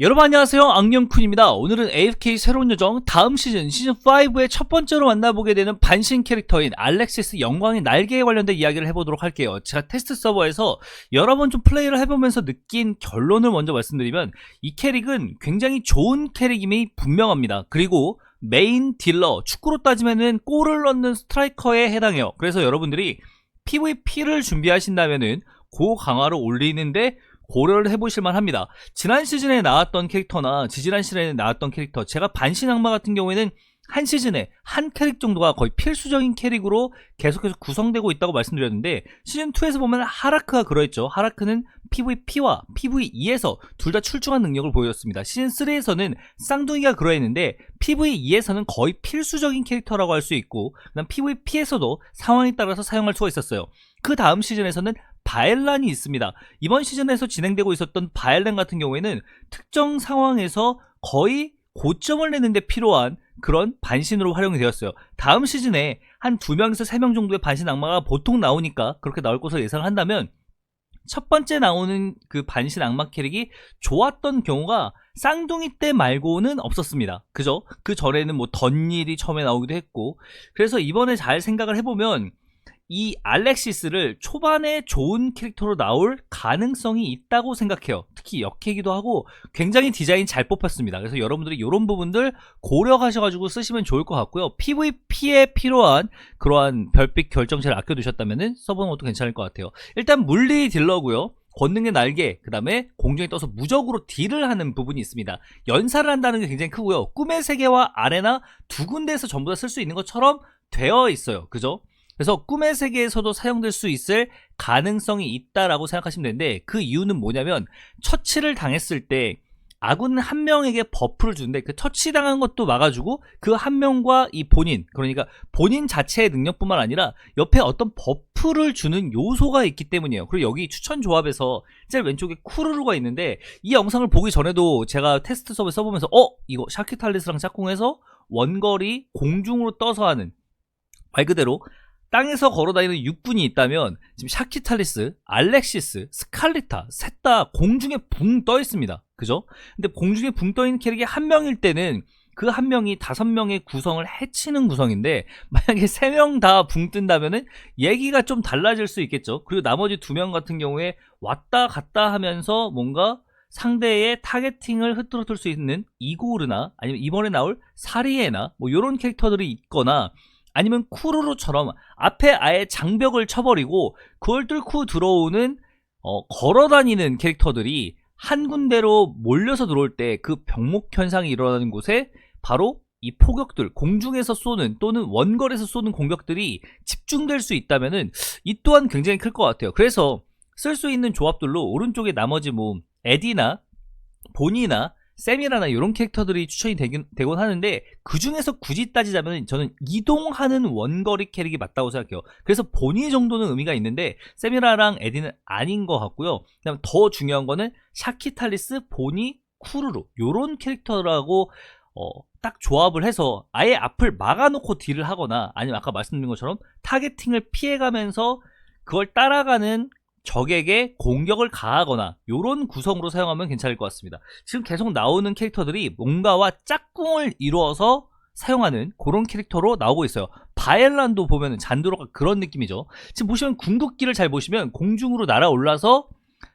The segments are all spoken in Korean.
여러분 안녕하세요. 악령쿤입니다. 오늘은 AFK 새로운 요정 다음 시즌 시즌5의 첫 번째로 만나보게 되는 반신 캐릭터인 알렉시스 영광의 날개에 관련된 이야기를 해보도록 할게요. 제가 테스트 서버에서 여러 번 좀 플레이를 해보면서 느낀 결론을 먼저 말씀드리면 이 캐릭은 굉장히 좋은 캐릭임이 분명합니다. 그리고 메인 딜러 축구로 따지면은 골을 넣는 스트라이커에 해당해요. 그래서 여러분들이 PVP를 준비하신다면은 고 강화를 올리는데 고려를 해보실 만 합니다. 지난 시즌에 나왔던 캐릭터나 지지난 시즌에 나왔던 캐릭터 제가 반신 악마 같은 경우에는 한 시즌에 한 캐릭 정도가 거의 필수적인 캐릭으로 계속해서 구성되고 있다고 말씀드렸는데 시즌2에서 보면 하라크가 그러했죠. 하라크는 PVP와 PVE에서 둘 다 출중한 능력을 보였습니다. 시즌3에서는 쌍둥이가 그러했는데 PVE에서는 거의 필수적인 캐릭터라고 할 수 있고 그다음 PVP에서도 상황에 따라서 사용할 수가 있었어요. 그 다음 시즌에서는 바엘란이 있습니다. 이번 시즌에서 진행되고 있었던 바엘란 같은 경우에는 특정 상황에서 거의 고점을 내는데 필요한 그런 반신으로 활용이 되었어요. 다음 시즌에 한 두 명에서 세 명 정도의 반신 악마가 보통 나오니까 그렇게 나올 것으로 예상을 한다면 첫 번째 나오는 그 반신 악마 캐릭이 좋았던 경우가 쌍둥이 때 말고는 없었습니다. 그죠? 그 전에는 뭐 던일이 처음에 나오기도 했고 그래서 이번에 잘 생각을 해보면 이 알렉시스를 초반에 좋은 캐릭터로 나올 가능성이 있다고 생각해요. 특히 역캐기도 하고 굉장히 디자인 잘 뽑혔습니다. 그래서 여러분들이 이런 부분들 고려하셔가지고 쓰시면 좋을 것 같고요. PVP에 필요한 그러한 별빛 결정체를 아껴두셨다면 써보는 것도 괜찮을 것 같아요. 일단 물리 딜러고요. 권능의 날개, 그 다음에 공중에 떠서 무적으로 딜을 하는 부분이 있습니다. 연사를 한다는 게 굉장히 크고요. 꿈의 세계와 아레나 두 군데에서 전부 다 쓸 수 있는 것처럼 되어 있어요. 그죠? 그래서 꿈의 세계에서도 사용될 수 있을 가능성이 있다라고 생각하시면 되는데 그 이유는 뭐냐면 처치를 당했을 때 아군 한 명에게 버프를 주는데 그 처치당한 것도 막아주고 그 한 명과 이 본인 그러니까 본인 자체의 능력뿐만 아니라 옆에 어떤 버프를 주는 요소가 있기 때문이에요. 그리고 여기 추천 조합에서 제일 왼쪽에 쿠르루가 있는데 이 영상을 보기 전에도 제가 테스트 서버에 써보면서 어 이거 샤키탈리스랑 짝꿍해서 원거리 공중으로 떠서 하는 말 그대로 땅에서 걸어다니는 육군이 있다면 지금 샤키탈리스, 알렉시스, 스칼리타 셋 다 공중에 붕 떠 있습니다. 그죠? 근데 공중에 붕 떠 있는 캐릭이 한 명일 때는 그 한 명이 다섯 명의 구성을 해치는 구성인데 만약에 세 명 다 붕 뜬다면은 얘기가 좀 달라질 수 있겠죠. 그리고 나머지 두 명 같은 경우에 왔다 갔다 하면서 뭔가 상대의 타겟팅을 흐트러뜨릴 수 있는 이고르나 아니면 이번에 나올 사리에나 뭐 이런 캐릭터들이 있거나 아니면 쿠루루처럼 앞에 아예 장벽을 쳐버리고 그걸 뚫고 들어오는 어, 걸어다니는 캐릭터들이 한 군데로 몰려서 들어올 때 그 병목 현상이 일어나는 곳에 바로 이 포격들 공중에서 쏘는 또는 원거리에서 쏘는 공격들이 집중될 수 있다면은 이 또한 굉장히 클 것 같아요. 그래서 쓸 수 있는 조합들로 오른쪽에 나머지 뭐 에디나 본이나 쌤이라나 이런 캐릭터들이 추천이 되긴, 되곤 하는데 그 중에서 굳이 따지자면 저는 이동하는 원거리 캐릭이 맞다고 생각해요. 그래서 본인 정도는 의미가 있는데 쌤이라랑 에디는 아닌 것 같고요. 그다음 더 중요한 거는 샤키탈리스, 보니, 쿠루루 요런 캐릭터라고 어, 딱 조합을 해서 아예 앞을 막아놓고 딜을 하거나 아니면 아까 말씀드린 것처럼 타겟팅을 피해가면서 그걸 따라가는 적에게 공격을 가하거나 이런 구성으로 사용하면 괜찮을 것 같습니다. 지금 계속 나오는 캐릭터들이 뭔가와 짝꿍을 이루어서 사용하는 그런 캐릭터로 나오고 있어요. 바엘란도 보면은 잔드로가 그런 느낌이죠. 지금 보시면 궁극기를 잘 보시면 공중으로 날아올라서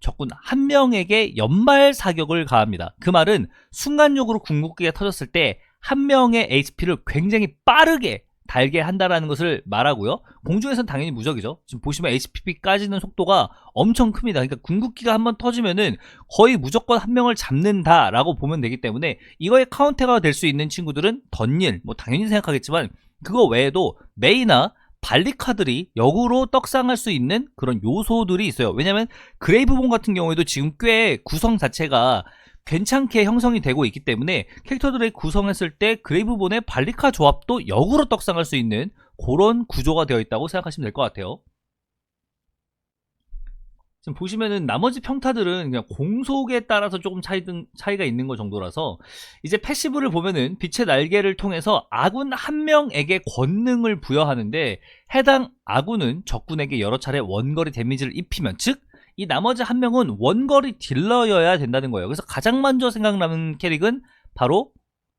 적군 한 명에게 연발 사격을 가합니다. 그 말은 순간적으로 궁극기가 터졌을 때 한 명의 HP를 굉장히 빠르게 달게 한다라는 것을 말하고요. 공중에선 당연히 무적이죠. 지금 보시면 HPP 까지는 속도가 엄청 큽니다. 그러니까 궁극기가 한번 터지면은 거의 무조건 한 명을 잡는다라고 보면 되기 때문에 이거에 카운터가 될 수 있는 친구들은 던일, 뭐 당연히 생각하겠지만 그거 외에도 메이나 발리카들이 역으로 떡상할 수 있는 그런 요소들이 있어요. 왜냐면 그레이브본 같은 경우에도 지금 꽤 구성 자체가 괜찮게 형성이 되고 있기 때문에 캐릭터들의 구성했을 때 그레이브본의 발리카 조합도 역으로 떡상할 수 있는 그런 구조가 되어 있다고 생각하시면 될 것 같아요. 지금 보시면은 나머지 평타들은 그냥 공속에 따라서 조금 차이, 차이가 있는 것 정도라서 이제 패시브를 보면은 빛의 날개를 통해서 아군 한 명에게 권능을 부여하는데 해당 아군은 적군에게 여러 차례 원거리 데미지를 입히면 즉 이 나머지 한 명은 원거리 딜러여야 된다는 거예요. 그래서 가장 먼저 생각나는 캐릭은 바로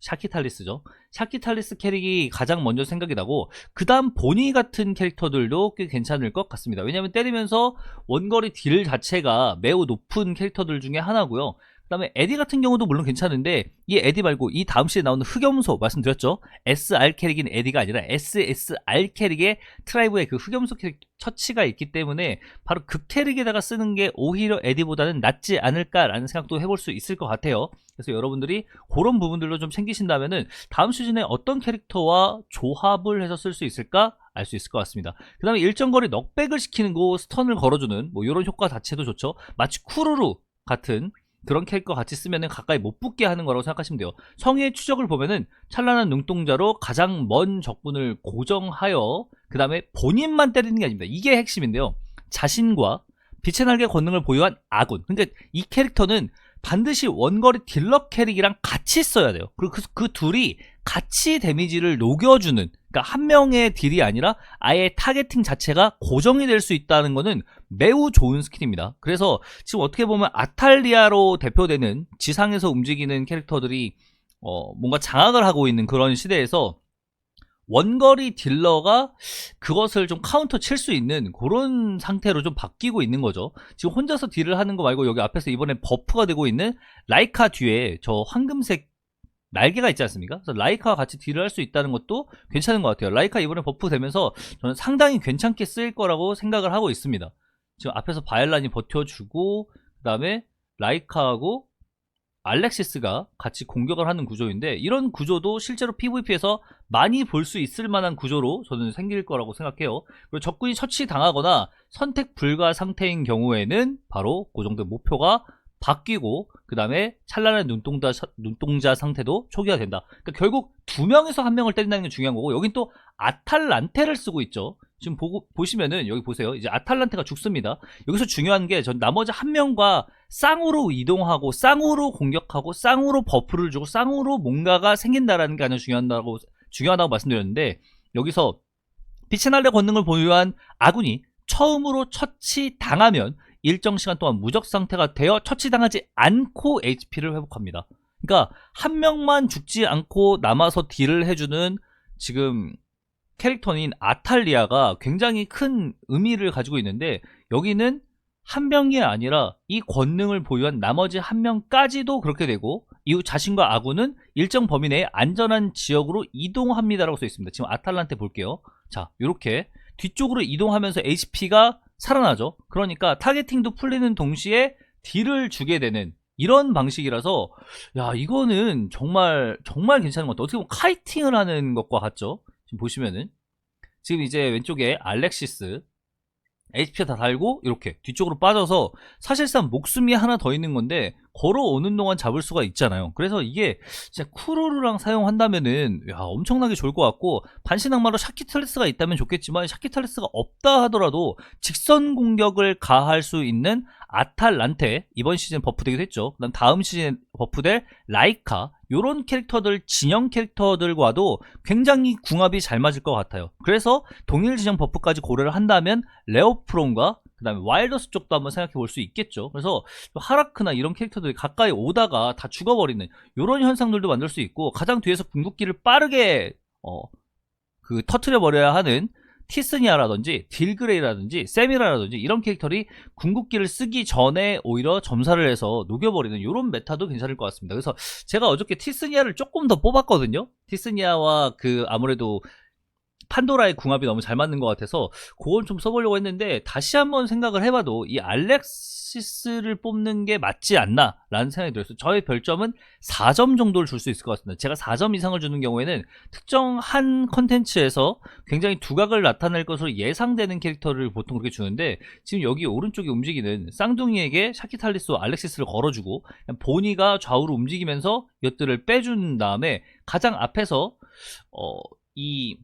샤키탈리스죠. 샤키탈리스 캐릭이 가장 먼저 생각이 나고 그 다음 보니 같은 캐릭터들도 꽤 괜찮을 것 같습니다. 왜냐하면 때리면서 원거리 딜 자체가 매우 높은 캐릭터들 중에 하나고요. 그 다음에 에디 같은 경우도 물론 괜찮은데 이 에디 말고 이 다음 시에 나오는 흑염소 말씀드렸죠 SR 캐릭인 에디가 아니라 SSR 캐릭의 트라이브의 그 흑염소 캐릭 처치가 있기 때문에 바로 그 캐릭에다가 쓰는 게 오히려 에디보다는 낫지 않을까라는 생각도 해볼 수 있을 것 같아요 그래서 여러분들이 그런 부분들로 좀 챙기신다면은 다음 시즌에 어떤 캐릭터와 조합을 해서 쓸 수 있을까 알수 있을 것 같습니다. 그 다음에 일정 거리 넉백을 시키는 거 스턴을 걸어주는 뭐 이런 효과 자체도 좋죠. 마치 쿠루루 같은 그런 캐릭터 같이 쓰면은 가까이 못 붙게 하는 거라고 생각하시면 돼요. 성의 추적을 보면은 찬란한 눈동자로 가장 먼 적군을 고정하여 그 다음에 본인만 때리는 게 아닙니다. 이게 핵심인데요. 자신과 빛의 날개 권능을 보유한 아군. 그러니까 이 캐릭터는 반드시 원거리 딜러 캐릭이랑 같이 써야 돼요. 그리고 그, 그 둘이 같이 데미지를 녹여주는 그러니까 한 명의 딜이 아니라 아예 타겟팅 자체가 고정이 될 수 있다는 것은 매우 좋은 스킬입니다. 그래서 지금 어떻게 보면 아탈리아로 대표되는 지상에서 움직이는 캐릭터들이 어, 뭔가 장악을 하고 있는 그런 시대에서 원거리 딜러가 그것을 좀 카운터 칠 수 있는 그런 상태로 좀 바뀌고 있는 거죠. 지금 혼자서 딜을 하는 거 말고 여기 앞에서 이번에 버프가 되고 있는 라이카 뒤에 저 황금색 날개가 있지 않습니까? 그래서 라이카와 같이 딜을 할 수 있다는 것도 괜찮은 것 같아요. 라이카 이번에 버프 되면서 저는 상당히 괜찮게 쓰일 거라고 생각을 하고 있습니다. 지금 앞에서 바엘란이 버텨주고 그 다음에 라이카하고 알렉시스가 같이 공격을 하는 구조인데 이런 구조도 실제로 PVP에서 많이 볼 수 있을 만한 구조로 저는 생길 거라고 생각해요. 그리고 적군이 처치 당하거나 선택 불가 상태인 경우에는 바로 그 정도 목표가 바뀌고 그 다음에 찬란한 눈동자, 눈동자 상태도 초기화 된다. 그러니까 결국 두 명에서 한 명을 때린다는 게 중요한 거고 여긴 또 아탈란테를 쓰고 있죠. 지금 보고 보시면은 여기 보세요. 이제 아탈란테가 죽습니다. 여기서 중요한 게 전 나머지 한 명과 쌍으로 이동하고 쌍으로 공격하고 쌍으로 버프를 주고 쌍으로 뭔가가 생긴다라는 게 가장 중요하다고 중요하다고 말씀드렸는데 여기서 빛의 날개 권능을 보유한 아군이 처음으로 처치 당하면 일정 시간 동안 무적 상태가 되어 처치당하지 않고 HP를 회복합니다. 그러니까 한 명만 죽지 않고 남아서 딜을 해주는 지금 캐릭터인 아탈리아가 굉장히 큰 의미를 가지고 있는데 여기는 한 명이 아니라 이 권능을 보유한 나머지 한 명까지도 그렇게 되고 이후 자신과 아군은 일정 범위 내에 안전한 지역으로 이동합니다라고 써 있습니다. 지금 아탈란테 볼게요. 자, 이렇게 뒤쪽으로 이동하면서 HP가 살아나죠. 그러니까 타겟팅도 풀리는 동시에 딜을 주게 되는 이런 방식이라서 야 이거는 정말 정말 괜찮은 것 같아요. 어떻게 보면 카이팅을 하는 것과 같죠. 지금 보시면은 지금 이제 왼쪽에 알렉시스 HP가 다 달고 이렇게 뒤쪽으로 빠져서 사실상 목숨이 하나 더 있는 건데 걸어오는 동안 잡을 수가 있잖아요. 그래서 이게 진짜 쿠로르랑 사용한다면은 야 엄청나게 좋을 것 같고 반신악마로 샤키탈리스가 있다면 좋겠지만 샤키탈리스가 없다 하더라도 직선 공격을 가할 수 있는 아탈란테 이번 시즌 버프되기도 했죠. 그다음 다음 시즌 버프될 라이카 요런 캐릭터들 진영 캐릭터들과도 굉장히 궁합이 잘 맞을 것 같아요. 그래서 동일 진영 버프까지 고려를 한다면 레오프론과 그 다음에 와일더스 쪽도 한번 생각해 볼 수 있겠죠. 그래서 하라크나 이런 캐릭터들이 가까이 오다가 다 죽어버리는 이런 현상들도 만들 수 있고 가장 뒤에서 궁극기를 빠르게 어, 그 터트려 버려야 하는 티스니아라든지 딜그레이라든지 세미라라든지 이런 캐릭터들이 궁극기를 쓰기 전에 오히려 점사를 해서 녹여버리는 이런 메타도 괜찮을 것 같습니다. 그래서 제가 어저께 티스니아를 조금 더 뽑았거든요. 티스니아와 그 아무래도 판도라의 궁합이 너무 잘 맞는 것 같아서 그걸 좀 써보려고 했는데 다시 한번 생각을 해봐도 이 알렉시스를 뽑는 게 맞지 않나 라는 생각이 들었어요. 저의 별점은 4점 정도를 줄 수 있을 것 같습니다. 제가 4점 이상을 주는 경우에는 특정 한 컨텐츠에서 굉장히 두각을 나타낼 것으로 예상되는 캐릭터를 보통 그렇게 주는데 지금 여기 오른쪽에 움직이는 쌍둥이에게 샤키탈리스와 알렉시스를 걸어주고 보니가 좌우로 움직이면서 이것들을 빼준 다음에 가장 앞에서 어, 이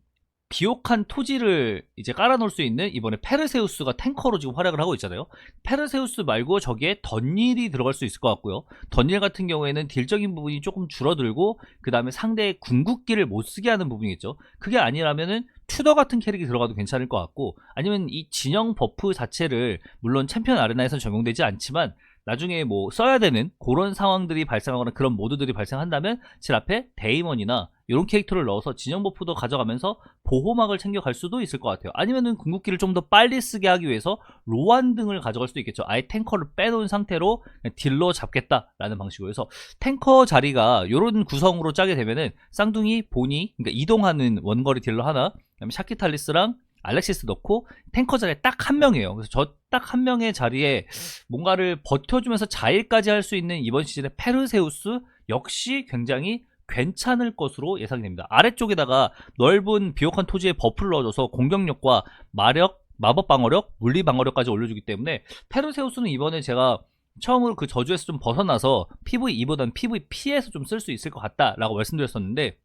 비옥한 토지를 이제 깔아놓을 수 있는 이번에 페르세우스가 탱커로 지금 활약을 하고 있잖아요. 페르세우스 말고 저기에 던일이 들어갈 수 있을 것 같고요. 던일 같은 경우에는 딜적인 부분이 조금 줄어들고 그 다음에 상대의 궁극기를 못 쓰게 하는 부분이 있죠. 그게 아니라면은 튜더 같은 캐릭이 들어가도 괜찮을 것 같고 아니면 이 진영 버프 자체를 물론 챔피언 아레나에선 적용되지 않지만 나중에 뭐 써야 되는 그런 상황들이 발생하거나 그런 모드들이 발생한다면 제 앞에 데이먼이나 이런 캐릭터를 넣어서 진영 버프도 가져가면서 보호막을 챙겨갈 수도 있을 것 같아요. 아니면은 궁극기를 좀 더 빨리 쓰게 하기 위해서 로안 등을 가져갈 수도 있겠죠. 아예 탱커를 빼놓은 상태로 딜러 잡겠다라는 방식으로 해서 탱커 자리가 이런 구성으로 짜게 되면은 쌍둥이, 보니, 그러니까 이동하는 원거리 딜러 하나, 그다음에 샤키탈리스랑 알렉시스 넣고 탱커 자리에 딱 한 명이에요. 그래서 저 딱 한 명의 자리에 뭔가를 버텨주면서 자일까지 할 수 있는 이번 시즌의 페르세우스 역시 굉장히 괜찮을 것으로 예상이 됩니다. 아래쪽에다가 넓은 비옥한 토지에 버프를 넣어줘서 공격력과 마력, 마법 방어력, 물리 방어력까지 올려주기 때문에 페르세우스는 이번에 제가 처음으로 그 저주에서 좀 벗어나서 PVE보다는 PVP에서 좀 쓸 수 있을 것 같다라고 말씀드렸었는데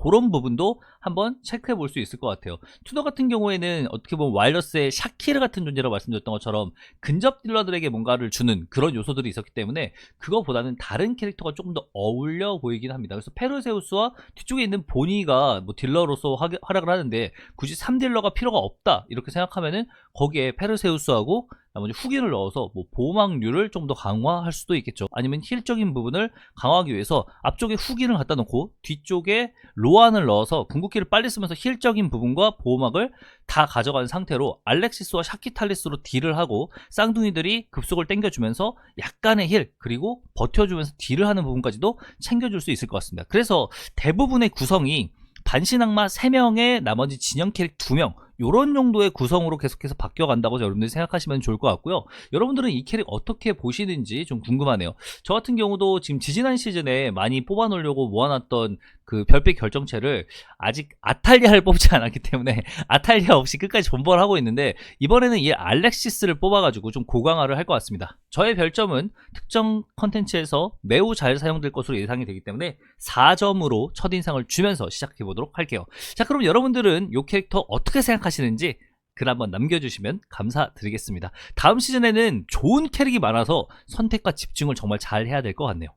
그런 부분도 한번 체크해 볼 수 있을 것 같아요. 투더 같은 경우에는 어떻게 보면 와일러스의 샤키르 같은 존재라고 말씀드렸던 것처럼 근접 딜러들에게 뭔가를 주는 그런 요소들이 있었기 때문에 그거보다는 다른 캐릭터가 조금 더 어울려 보이긴 합니다. 그래서 페르세우스와 뒤쪽에 있는 보니가 뭐 딜러로서 화- 활약을 하는데 굳이 3딜러가 필요가 없다 이렇게 생각하면은 거기에 페르세우스하고 나머지 후기를 넣어서 뭐 보호막률을 좀 더 강화할 수도 있겠죠. 아니면 힐적인 부분을 강화하기 위해서 앞쪽에 후기를 갖다 놓고 뒤쪽에 로안을 넣어서 궁극기를 빨리 쓰면서 힐적인 부분과 보호막을 다 가져간 상태로 알렉시스와 샤키탈리스로 딜을 하고 쌍둥이들이 급속을 땡겨주면서 약간의 힐 그리고 버텨주면서 딜을 하는 부분까지도 챙겨줄 수 있을 것 같습니다. 그래서 대부분의 구성이 반신악마 3명에 나머지 진영 캐릭 2명 요런 정도의 구성으로 계속해서 바뀌어 간다고 여러분들이 생각하시면 좋을 것 같고요. 여러분들은 이 캐릭 어떻게 보시는지 좀 궁금하네요. 저 같은 경우도 지금 지지난 시즌에 많이 뽑아 놓으려고 모아놨던 그 별빛 결정체를 아직 아탈리아를 뽑지 않았기 때문에 아탈리아 없이 끝까지 존버를 하고 있는데 이번에는 이 알렉시스를 뽑아가지고 좀 고강화를 할 것 같습니다. 저의 별점은 특정 컨텐츠에서 매우 잘 사용될 것으로 예상이 되기 때문에 4점으로 첫인상을 주면서 시작해 보도록 할게요. 자 그럼 여러분들은 이 캐릭터 어떻게 생각하시는지 글 한번 남겨주시면 감사드리겠습니다. 다음 시즌에는 좋은 캐릭이 많아서 선택과 집중을 정말 잘 해야 될 것 같네요.